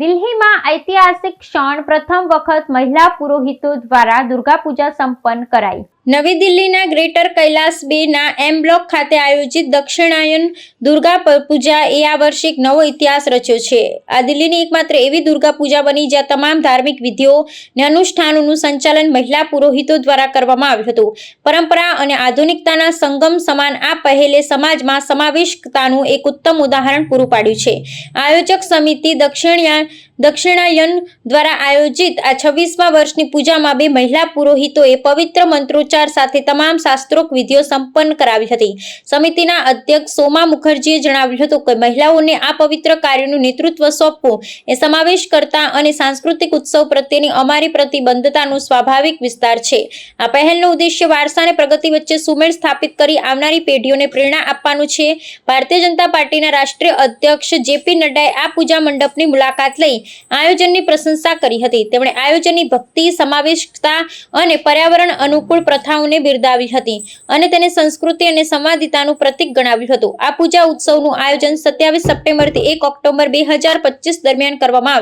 દિલ્હીમાં ઐતિહાસિક ક્ષણ પ્રથમ વખત મહિલા પુરોહિતો દ્વારા દુર્ગાપૂજા સંપન્ન કરાઈ. નવી દિલ્હીના ગ્રેટર કૈલાસ બેના એમ બ્લોક ખાતે આયોજિત દક્ષિણાયન દુર્ગા પૂજા એ આ વર્ષે એક નવો ઇતિહાસ રચ્યો છે. આ દિલ્હીની એકમાત્ર એવી દુર્ગા પૂજા બની જ્યાં તમામ ધાર્મિક વિધિઓ અને અનુષ્ઠાનોનું સંચાલન મહિલા પુરોહિતો દ્વારા કરવામાં આવ્યું હતું. પરંપરા અને આધુનિકતાના સંગમ સમાન આ પહેલે સમાજમાં સમાવેશતાનું એક ઉત્તમ ઉદાહરણ પૂરું પાડ્યું છે. આયોજક સમિતિ દક્ષિણયા દક્ષિણાયન દ્વારા આયોજિત આ છવ્વીસમા વર્ષની પૂજામાં બે મહિલા પુરોહિતોએ પવિત્ર મંત્રોચ્ચાર સાથે તમામ શાસ્ત્રોક્ત વિધિઓ સંપન્ન કરાવી હતી. સમિતિના અધ્યક્ષ સોમા મુખર્જીએ જણાવ્યું હતું કે મહિલાઓને આ પવિત્ર કાર્યનું નેતૃત્વ સોંપવું એ સમાવેશ કરતા અને સાંસ્કૃતિક ઉત્સવ પ્રત્યેની અમારી પ્રતિબદ્ધતાનો સ્વાભાવિક વિસ્તાર છે. આ પહેલનો ઉદ્દેશ્ય વારસા અને પ્રગતિ વચ્ચે સુમેળ સ્થાપિત કરી આવનારી પેઢીઓને પ્રેરણા આપવાનું છે. ભારતીય જનતા પાર્ટીના રાષ્ટ્રીય અધ્યક્ષ જેપી નડ્ડાએ આ પૂજા મંડપની મુલાકાત લઈ આયોજનની પ્રશંસા કરી હતી. તેમણે આયોજનની ભક્તિ, સમાવેશતા અને પર્યાવરણ અનુકૂળ પ્રથાઓને બિરદાવી હતી અને તેને સંસ્કૃતિ અને સંવાદિતાનું પ્રતીક ગણાવ્યું હતું. આ પૂજા ઉત્સવનું આયોજન સત્યાવીસ સપ્ટેમ્બરથી એક ઓક્ટોબર બે દરમિયાન કરવામાં આવ્યું